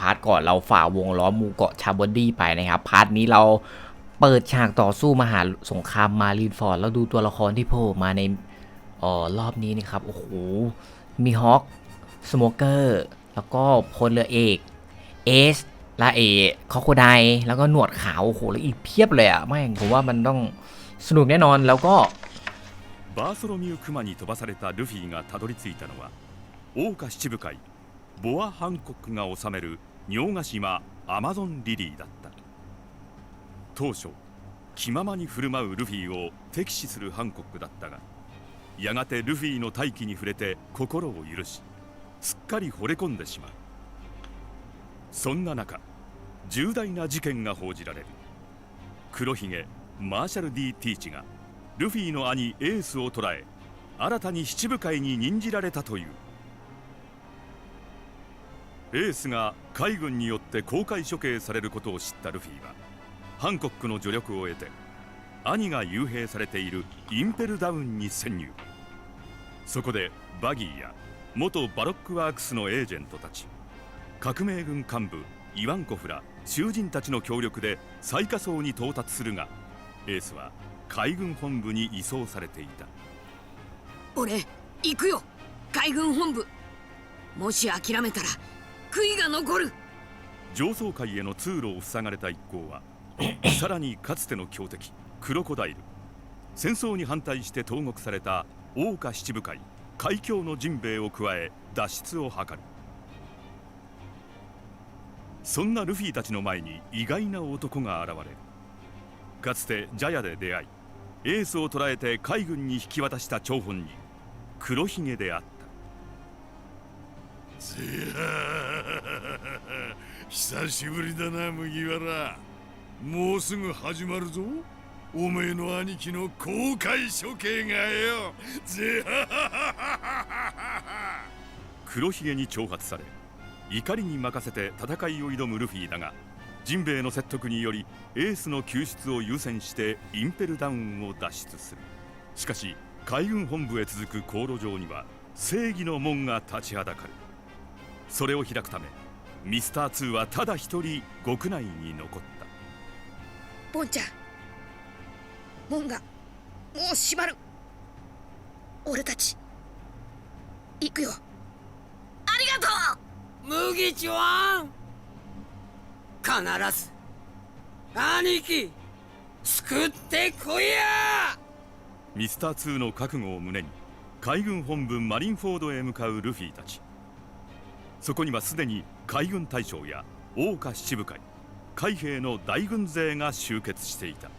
พาร์ทก่อนเราฝ่าวงล้อมหมูเกาะชาบอนดี้ไปนะครับ พาร์ทนี้เราเปิดฉากต่อสู้มหาสงครามมารีนฟอร์ดแล้วดูตัวละครที่โผล่มาในเอ๋อรอบนี้นะครับ โอ้โห มีฮอคสโมเกอร์ แล้วก็พลเรือเอกเอสลาเอคอโคไดแล้วก็หนวดขาว โอ้โห แล้วอีกเพียบเลยอ่ะแม่งผมว่ามันต้องสนุกแน่นอนแล้วก็ バーソロミュー・クマに飛ばされたルフィがたどり着いたのは桜花七部会 ボア・ハンコックが治める尿ヶ島アマゾンリリーだった。当初気ままに振る舞うルフィを敵視するハンコックだったがやがてルフィの大気に触れて心を許しすっかり惚れ込んでしまう。そんな中重大な事件が報じられる。黒ひげマーシャル・ D・ ティーチがルフィの兄エースを捕らえ新たに七部会に任じられたという。エースが海軍によって公開処刑されることを知ったルフィはハンコックの助力を得て兄が幽閉されているインペルダウンに潜入。そこでバギーや元バロックワークスのエージェントたち革命軍幹部イワンコフら囚人たちの協力で最下層に到達するがエースは海軍本部に移送されていた。俺行くよ海軍本部。もし諦めたら悔いが残る。上層階への通路を塞がれた一行は さらにかつての強敵クロコダイル。戦争に反対して投獄された桜花七部会海峡のジンベエを加え脱出を図る。そんなルフィたちの前に意外な男が現れるかつてジャヤで出会いエースを捕らえて海軍に引き渡した張本人黒ひげであった。久しぶりだな麦わら。もうすぐ始まるぞ。おめえの兄貴の公開処刑がよ。ぜ あ黒ひげに挑発され怒りに任せて戦いを挑むルフィだがジンベエの説得によりエースの救出を優先してインペルダウンを脱出する。しかし海軍本部へ続く航路上には正義の門が立ちはだかる。それを開くためミスター2はただ一人極内に残った。ボンちゃん門がもう閉まる。俺たち行くよ。ありがと麦ちゃん！必ず兄貴救ってこいや！ミスター2の覚悟を胸に海軍本部マリンフォードへ向かうルフィたちそこにはすでに海軍大将や桜花七部会海兵の大軍勢が集結していた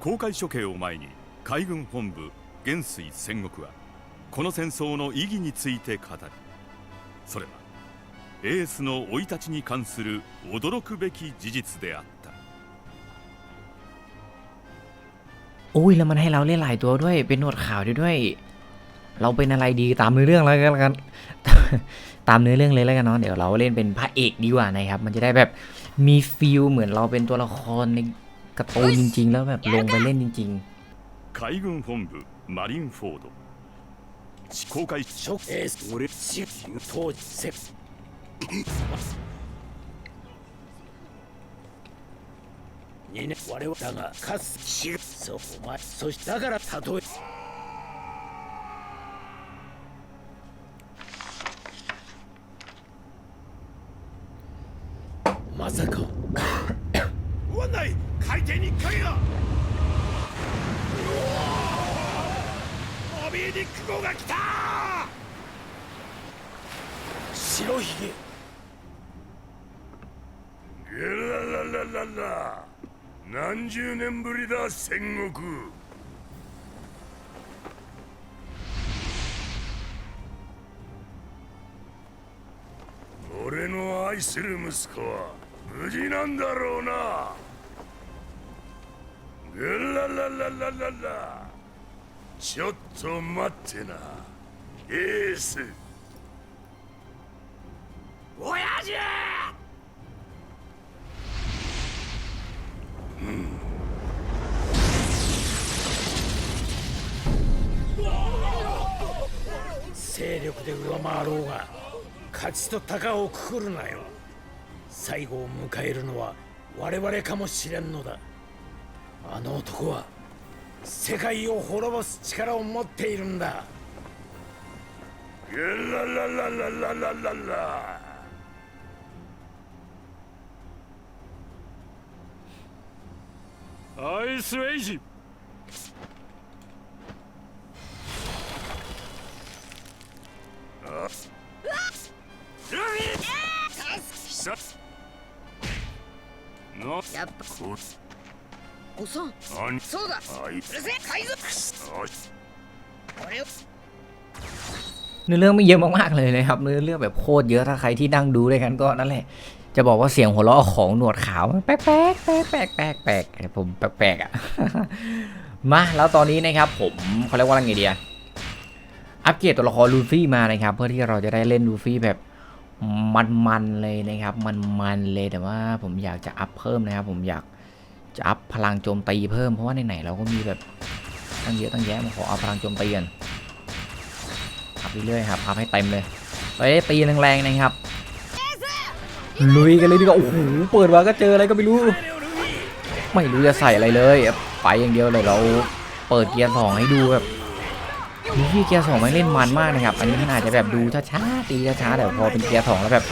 公開処刑を前に海軍本部元帥戦国はこの戦争の意義について語るそれはエースの生い立ちに関する驚くべき事実であった โอ้ยแล้วมันให้เราเล่นหลายตัวด้วย เป็นหนวดขาวด้วยด้วย เราเป็นอะไรดีตามเนื้อเรื่องแล้วกัน ตามเนื้อเรื่องเลยแล้วกันเนาะ เดี๋ยวเราเล่นเป็นพระเอกดีกว่านะครับ มันจะได้แบบมีฟีลเหมือนเราเป็นตัวละครในการ์ตูนจริง ๆ แล้วแบบลงไปเล่นจริง 海軍本部マリンフォード公開ショエース俺シ当時セ二年我々だがかつ死がそうお前そしてだからたとえ まさか。湾内海底に影がモビーディック号が来た。白ひげ。ゲラララララ。何十年ぶりだ戦国。俺の愛する息子は無事なんだろうな。ゲララララララちょっと待ってな。エース。親父勢力で上回ろうが勝ちと鷹をくくるなよ。最後を迎えるのは我々かもしれんのだ。あの男は世界を滅ぼす力を持っているんだ。ララララララララアイスエイジ。さなやっぱこおそん何そうだあいうるせえ海賊よし俺を เนื้อเรื่องไม่เยอะมากๆเลยนะครับเนื้อเรื่องแบบโคตรเยอะถ้าใครที่นั่งดูด้วยกันก็นั่นแหละ จะบอกว่าเสียงหัวเราะของหนวดขาวมันแป๊กแป๊กแป๊กแป๊กแป๊กแป๊กผมแปลกๆอ่ะ มาแล้วตอนนี้นะครับ ผมเขาเรียกว่าอะไรไงเดียอัปเกรดตัวละครลูฟี่มานะครับ เพื่อที่เราจะได้เล่นลูฟี่แบบ มันๆเลยนะครับ มันๆเลยแต่ว่าผมอยากจะอัพเพิ่มนะครับ ผมอยากจะอัพพลังโจมตีเพิ่มเพราะว่าไหนๆเราก็มีแบบตั้งเยอะตั้งแยะมาขอเอาพลังโจมตีกันอัพเรื่อยๆครับอัพให้เต็มเลยไปตีแรงๆนะครับลุยกันเลยดีกว่าโอ้โหเปิดมาก็เจออะไรก็ไม่รู้ ไม่รู้จะใส่อะไรเลย ไปอย่างเดียวเลยเราเปิดเกียร์สองให้ดูแบบ มีที่เกียร์สองมันเล่นมันมากนะครับ อันนี้มันอาจจะแบบดูช้าๆตีช้าๆแต่พอเป็นเกียร์สองแล้วแบบ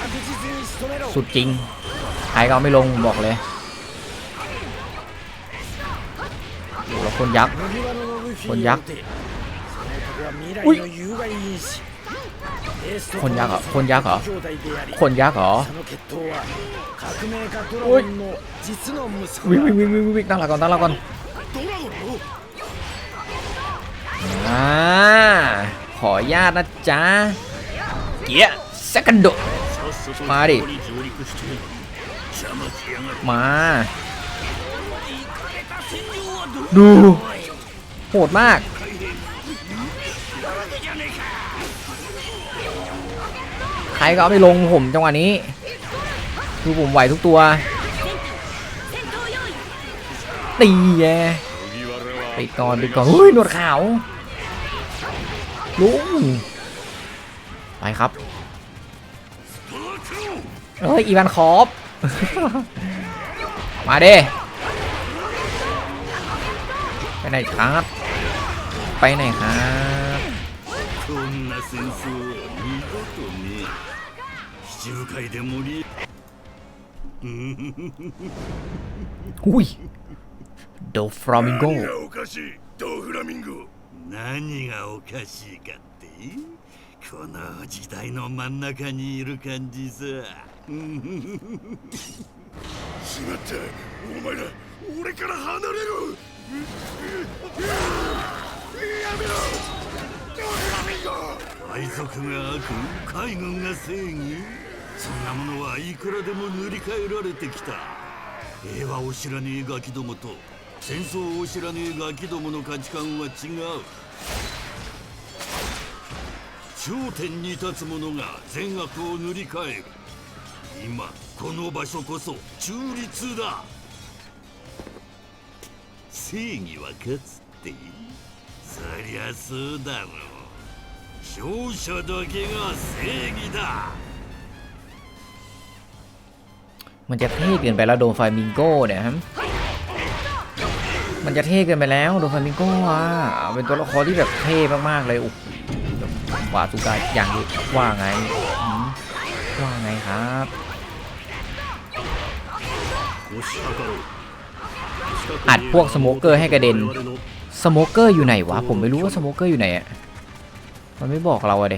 สุดจริงไอ้ก็ไม่ลงบอกเลยโอ้แล้วคนยักษ์คนยักษ์อุ้ยคนยักษ์เหรอคนยักษ์เหรอคนยักษ์เหรออุ้ยวิ่งวิ่งวิ่งวิ่งวิ่งตั้งหลักก่อนตั้งหลักก่อน อ่าขอญาตนะจ๊ะเกียสักกันโดมาดิ มา ดู โหดมาก ใครก็เอาไม่ลงผมจังหวะนี้ดูผมไหวทุกตัว ตีแยไปก่อนไปก่อนเฮ้ย หนวดขาว ลุงไปครับเอ้ยอีวานคอฟมาเด้ไปไหนครับ ไปไหนครับอุ้ยโดฟรามิงโก 何がおかしいかって？この時代の真ん中にいる感じさ。しまった。お前ら俺から離れろ。やめろ。海賊が悪海軍が正義？そんなものはいくらでも塗り替えられてきた。平和を知らねえガキどもと戦争を知らねえガキどもの価値観は違う頂点に立つ者が善悪を塗り替える今この場所こそ中立だ正義は勝つってそりゃそうだろう勝者だけが正義だ มันจะเท่เกินไปแล้วโดฟลามิงโกเนี่ยครับ มันจะเท่เกินไปแล้วโดฟามิงโกอะเป็นตัวละครที่แบบเท่มากๆเลยอ้โหวาตุกาอย่างนี้ว่าไงว่าไงครับอัดพวกสโมเกอร์ให้กระเด็นสโมเกอร์อยู่ไหนวะ ผมไม่รู้ว่าสโมเกอร์อยู่ไหนอะมันไม่บอกเราอะเด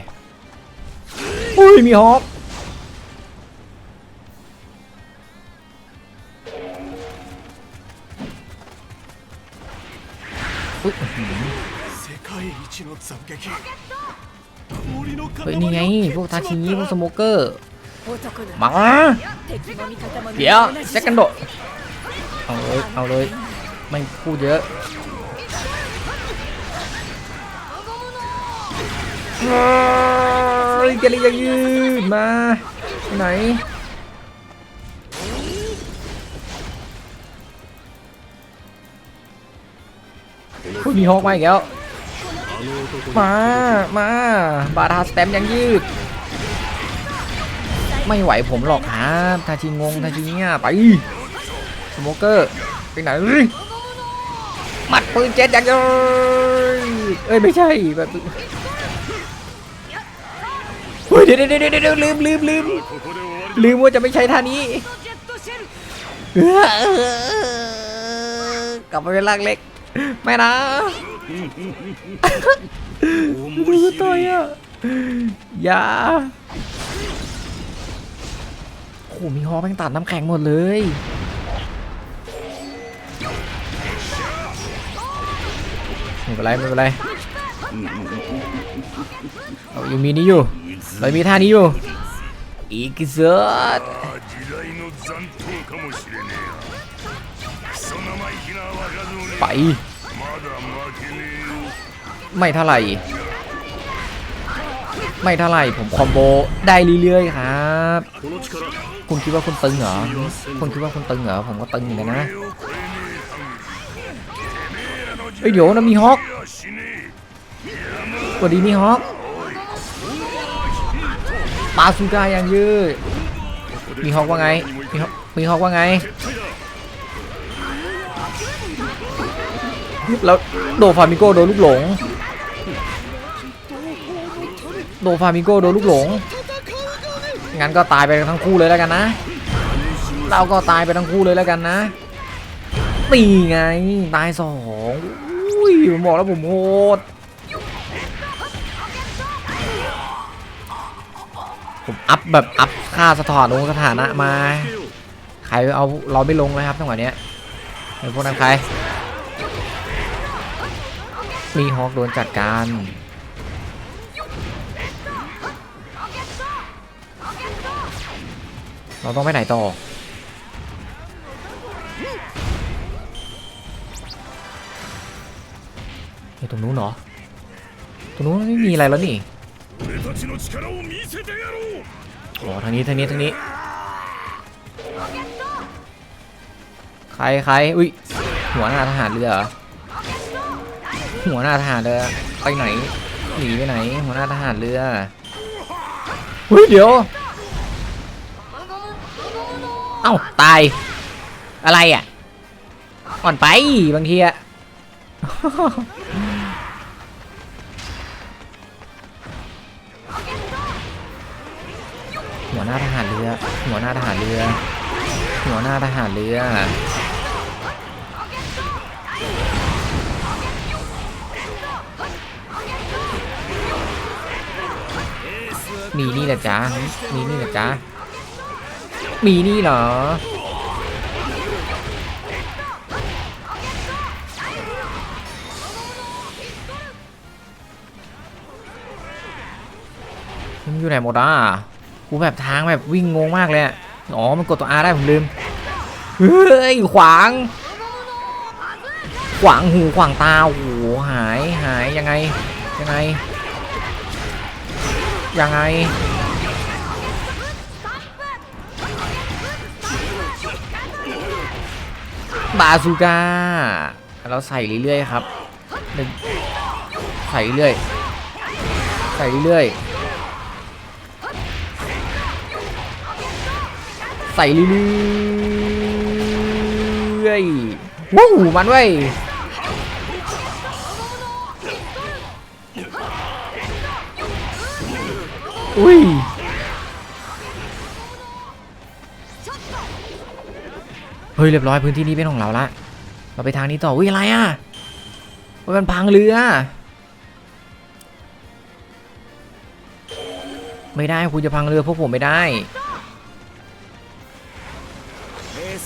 อุ้ยมีฮอป ปึ๊บเฮ้ยนี่ไง พวกทาชิพวกสโมเกอร์มาเดี๋ยวแซกันโดเอาเลยเอาเลยไม่พูดเยอะเกลียยืดมาไหน คุณมีฮอกมาอีกแล้ว มา มา บาทาสแตมยังยืด ไม่ไหวผมหรอกครับทาชิงงทาชิเนี่ยไป สโมเกอร์ไปไหนมัดปืนเจ็ดยังยืดเอ้ยไม่ใช่แบบเฮ้ยเดี๋ยวเดี๋ยวเดี๋ยวลืมลืมลืมลืมว่าจะไม่ใช่ท่านี้กลับไปเป็นร่างเล็ก ไม่นะรู้ตัวอะอย่าโหมีฮอแม่งตัดน้ำแข็งหมดเลยไม่เป็นไรไม่เป็นไรเรายังมีนี้อยู่เรามีท่านี้อยู่อีกเสือ ไป ไม่เท่าไหร่ ไม่เท่าไหร่ผมคอมโบได้เรื่อยๆครับ คุณคิดว่าคุณตึงเหรอ คุณคิดว่าคุณตึงเหรอ ผมก็ตึงเหมือนกันนะเอ้ยเดี๋ยวนะมีฮอกสวัสดีมีฮอกปาซูกายังยืดมีฮอกว่าไง มีฮอกมีฮอกว่าไง แล้วโดฟามิโกโดนลูกหลง โดฟามิโกโดนลูกหลง งั้นก็ตายไปทั้งคู่เลยแล้วกันนะ เราก็ตายไปทั้งคู่เลยแล้วกันนะ ตีไง ตายสองอุ้ยผมบอกแล้วผมโหดผมอัพแบบอัพค่าสะทอนลงสถานะมา ใครเอาเราไม่ลงเลยครับจังหวะเนี้ยไอ้พวกนั้นใคร รีฮอกโดนจัดการเราต้องไปไหนต่อ ตรงนู้นเหรอ ตรงนู้นไม่มีอะไรแล้วนี่อ๋อทางนี้ทางนี้ทางนี้ ใครใครอุ้ยหัวหน้าทหารเรือเหรอ หัวหน้าทหารเรือไปไหนหนีไปไหน หัวหน้าทหารเรือเฮ้ยเดี๋ยว เอ้าตาย อะไรอะ อ่อนไปบางทีอะหัวหน้าทหารเรือ หัวหน้าทหารเรือ หัวหน้าทหารเรือ มีนี่แหละจ๊ะมีนี่แหละจ๊ะมีนี่เหรอ มันอยู่ไหนหมดอะกูแบบทางแบบวิ่งงงมากเลยอะอ๋อ มันกดตัว R ได้ผมลืม เฮ้ย ขวาง ขวางหูขวางตาโอ้โหหายหายยังไงยังไง ยังไง บาซูก้า เราใส่เรื่อยๆครับใส่เรื่อยใส่เรื่อยใส่เรื่อยวู้หูมันเว้ย อุ้ยเฮ้ยเรียบร้อยพื้นที่นี้เป็นของเราละเราไปทางนี้ต่ออุ้ยอะไรอะมันพังเรือ ไม่ได้คุณจะพังเรือพวกผมไม่ได้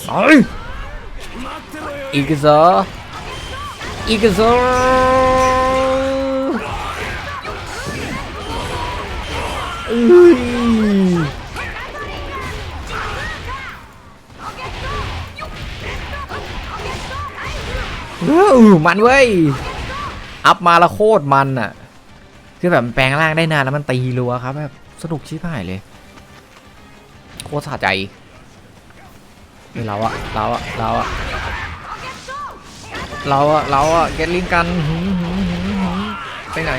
เอ้ยอีกซออีกซอ เออมันเว้ย อัพมาแล้วโคตรมันอะ คือแบบแปลงร่างได้นานแล้วมันตีรัวครับแบบสนุกชิบหายเลย โคตรสะใจเฮ้ยเราอะเราอะเราอะเราอะเราอะเก็ตลิงกัน ไปไหน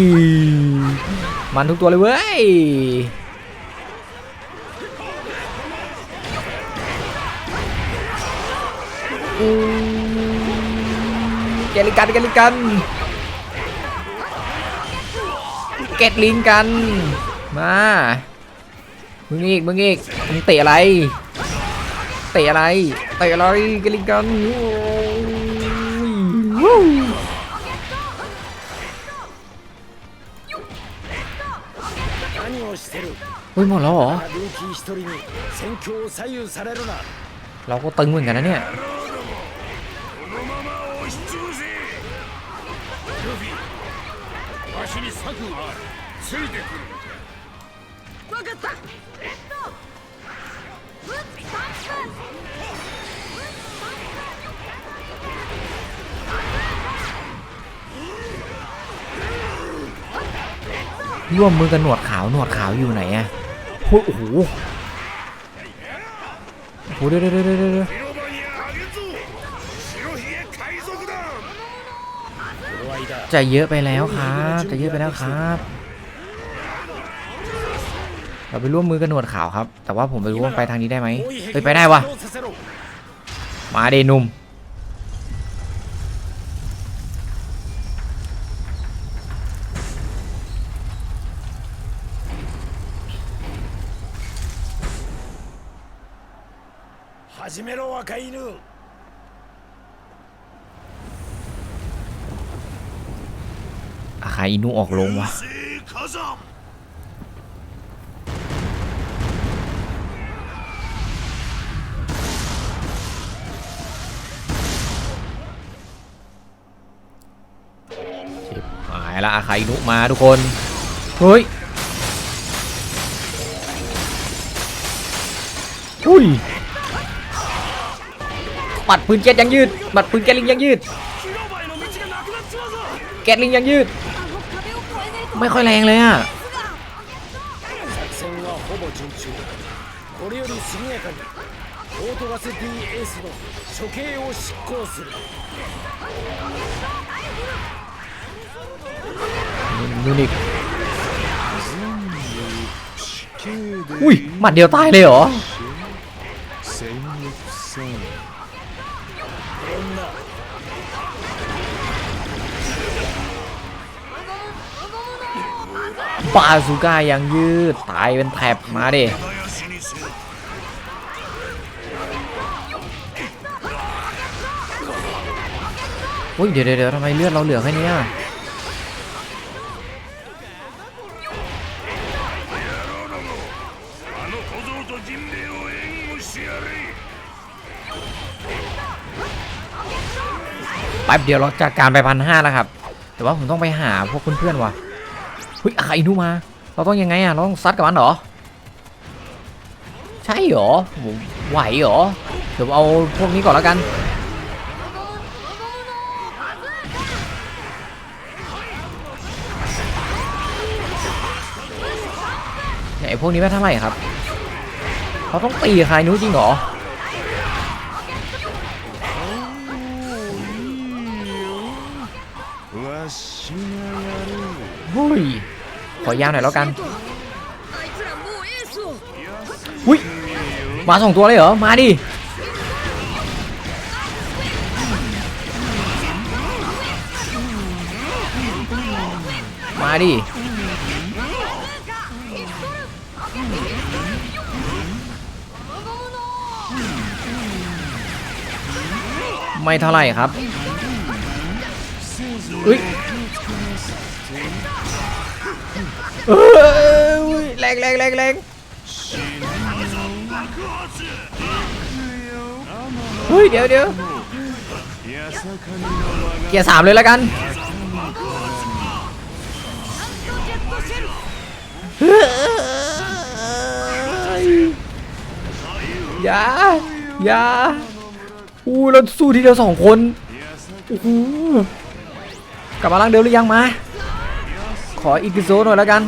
มอืมอืมมันทุกตัวเลยเว้ยอู้แกลิงกันแกลิงกันเก็ตลิงกัน มา มึงอีก มึงอีก มึงเตะอะไร เตะอะไร เตะอะไรแกลิงกันโอุ้ยหมดแล้วเหรอเราก็ตึงเหมือนกันนะเนี่ยร่วมมือกันหนวดขาวหนวดขาวอยู่ไหนอะ โอ้โหโหเดี๋ยวเดี๋ยวเดี๋จะเยอะไปแล้วครับจะเยอะไปแล้วครับเราไปร่วมมือกันหนวดขาวครับ แต่ว่าผมไปร่วมไปทางนี้ได้ไหมเฮ้ยไปได้วะมาเดนุ่ม 始めろ若い犬 อาคาอินุออกลงวะ 水火山 หายละอาคาอินุมาทุกคน เฮ้ย อุ้ย ปัดปืนแก๊ตยังยืดปัดปืนแกลิงยังยืด แกลิงยังยืด ไม่ค่อยแรงเลยอะยูนิคอุ้ยหมัดเดียวตายเลยเหรอ ปาซูก้ายังยืด ตายเป็นแถบมาดิโอ้ยเดี๋ยวเดี๋ยวทำไมเลือดเราเหลือแค่นี้อะแป๊บเดียวเราจากการไปพันห้าแล้วครับ แต่ว่าผมต้องไปหาพวกเพื่อนๆว่ะ เฮ้ยอาคาอินุมา เราต้องยังไงอะเราต้องซัดกับมันเหรอ ใช่เหรอไหวเหรอ เดี๋ยวเอาพวกนี้ก่อนแล้วกันไอ้พวกนี้ไม่เท่าไหร่ครับ เขาต้องตีใครนู้จริงเหรอ อยาวหน่อยแล้วกันอุ้ยมาสองตัวเลยเหรอ มาดิมาดิไม่เท่าไหร่ครับอุ้ย เอ้ยแรงแรงแรงแรงเฮ้ยเดี๋ยวเดี๋ยวเกียร์สามเลยแล้วกันเฮ้ยอย่าอย่าอู้เราสู้ทีเดียวสองคนโอ้โหกลับมาล่างเดิมหรือยังมา ขออีกโซหน่อยแล้วกัน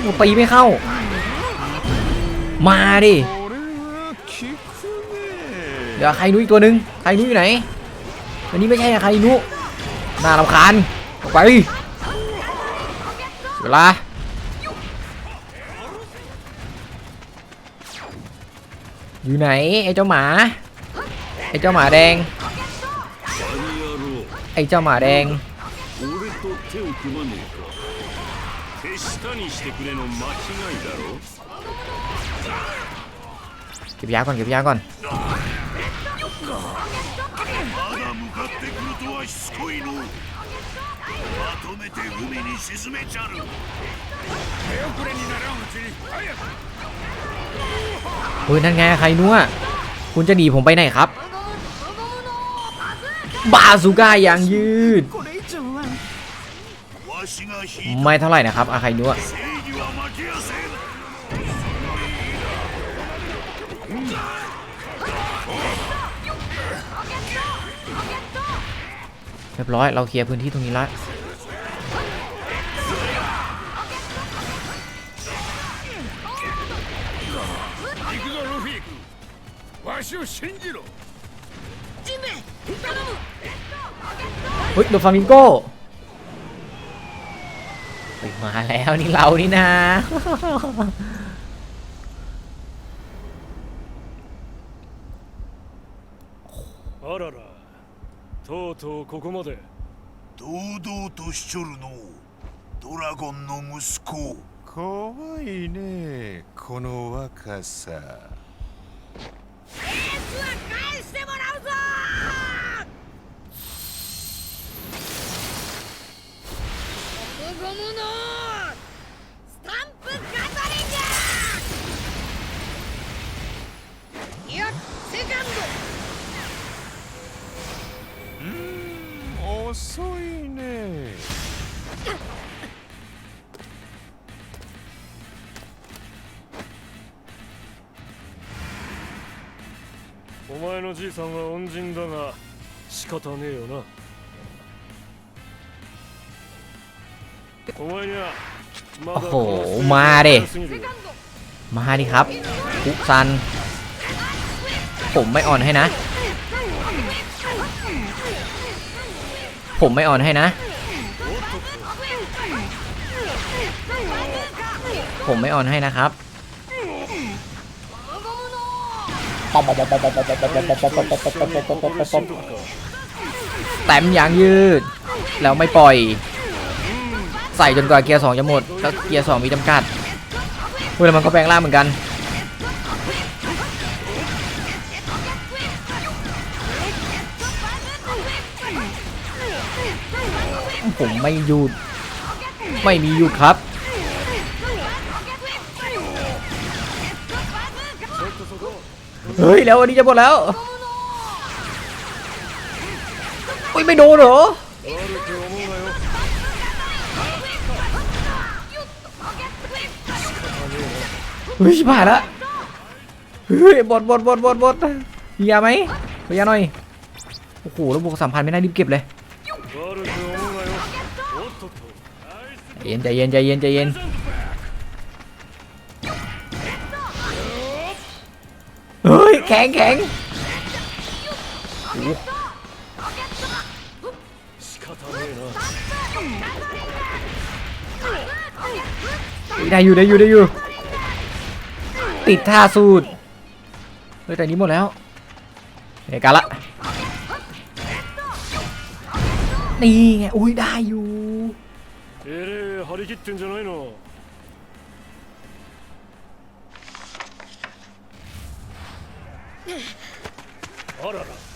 โอ้ตีไม่เข้า มาดิเหลือใครนุ้ยตัวหนึ่งใครนุ้ยอยู่ไหนอันนี้ไม่ใช่ใครนุน่ารำคาญไปเวลาอยู่ไหนไอ้เจ้าหมา ไอ้เจ้าหมาแดง ไอ้เจ้าหมาแดง เก็บยาก่อนเก็บยาก่อน เฮ้ยนั่นไงใครนัวคุณจะหนีผมไปไหนครับ บาซูก้าอย่างยืด わしが引い ไม่เท่าไหร่นะครับอาใครนัว た正義は負けやせん เรียบร้อยเราเคลียร์พื้นที่ตรงนี้ละ 行くぞルフィ君わしを信じろジンベエ頼む เฮ้ยโดฟามิงโก้เฮ้ยมาแล้วนี่เรานี่นะ あららとうとうここまで堂々としちょるのドラゴンの息子怖いねこの若さ ゴムのスタンプガトリングいやセカンドうん遅いね。お前のじいさんは恩人だが仕方ねえよな。 โอ้โห มาเดมาดิครับคุซัน ผมไม่อ่อนให้นะ ผมไม่อ่อนให้นะ ผมไม่อ่อนให้นะครับแต้มยางยืด แล้วไม่ปล่อย ใส่จนกว่าเกียร์สองจะหมดแล้วเกียร์สองมีจำกัดเฮ้ยแล้วมันก็แปลงร่างเหมือนกัน ผมไม่หยุด ไม่มีหยุดครับเฮ้ย แล้วอันนี้จะหมดแล้วโอ้ย ไม่โดนเหรอ เฮ้ยผ่านละเฮ้ยบดบดบดบดบดยาไหมยาหน่อยโอ้โหแล้วบวกสามพันไม่ได้รีบเก็บเลยเย็นใจเย็นใจเย็นใจเย็นเฮ้ยแข็งแข็งได้อยู่ได้อยู่ได้อยู่ ติดท่าสูตรเฮ้ยแต่นี้หมดแล้วเอกกันละ นี่ไง อุ้ยได้อยู่ えれえ張り切ってんじゃないのあらら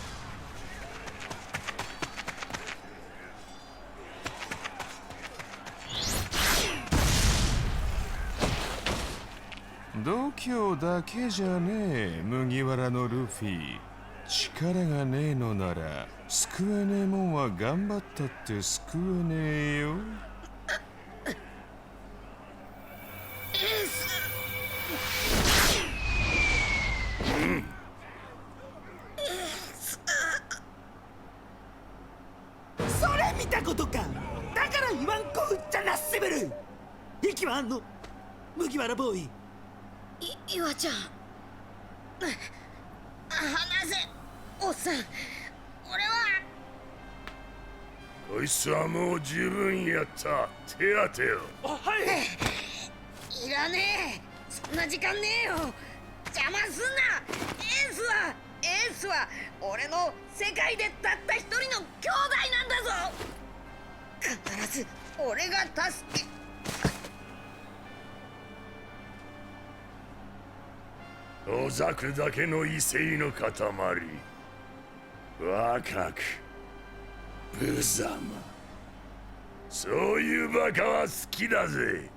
度胸だけじゃねえ。麦わらのルフィ。力がねえのなら救えねえもんは頑張ったって救えねえよ。それ見たことかだから言わん。こっちゃなセベル息はあん。の麦わらボーイい岩ちゃん。離せ。おっさん俺は。こいつはもう十分やった。手当てよいらねえ。そんな時間ねえよ。邪魔すんな。エースはエースは俺の世界でたった一人の兄弟なんだぞ。必ず俺が助けおざくだけの威勢の塊若く無様そういうバカは好きだぜ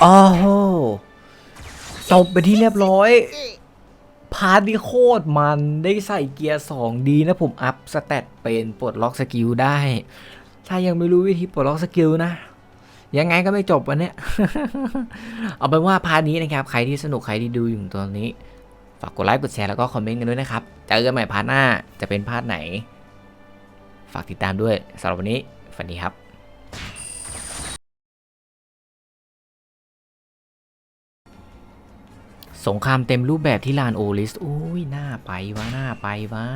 โอ้โหจบไปที่เรียบร้อย พาร์ทนี้โคตรมันได้ใส่เกียร์ 2 ดีนะผมอัพสเตตเป็นปลดล็อกสกิลได้ ถ้ายังไม่รู้วิธีปลดล็อกสกิลนะ ยังไงก็ไม่จบวันนี้เอาเป็นว่าพาร์ทนี้นะครับ ใครที่สนุกใครที่ดูอยู่ตอนนี้ ฝากกดไลค์กดแชร์แล้วก็คอมเมนต์กันด้วยนะครับ เจอกันใหม่พาร์ทหน้าจะเป็นพาร์ทไหน ฝากติดตามด้วยสำหรับวันนี้ฝันดีครับสงครามเต็มรูปแบบที่ลานโอลิส อุ้ย น่าไปวะน่าไปวะ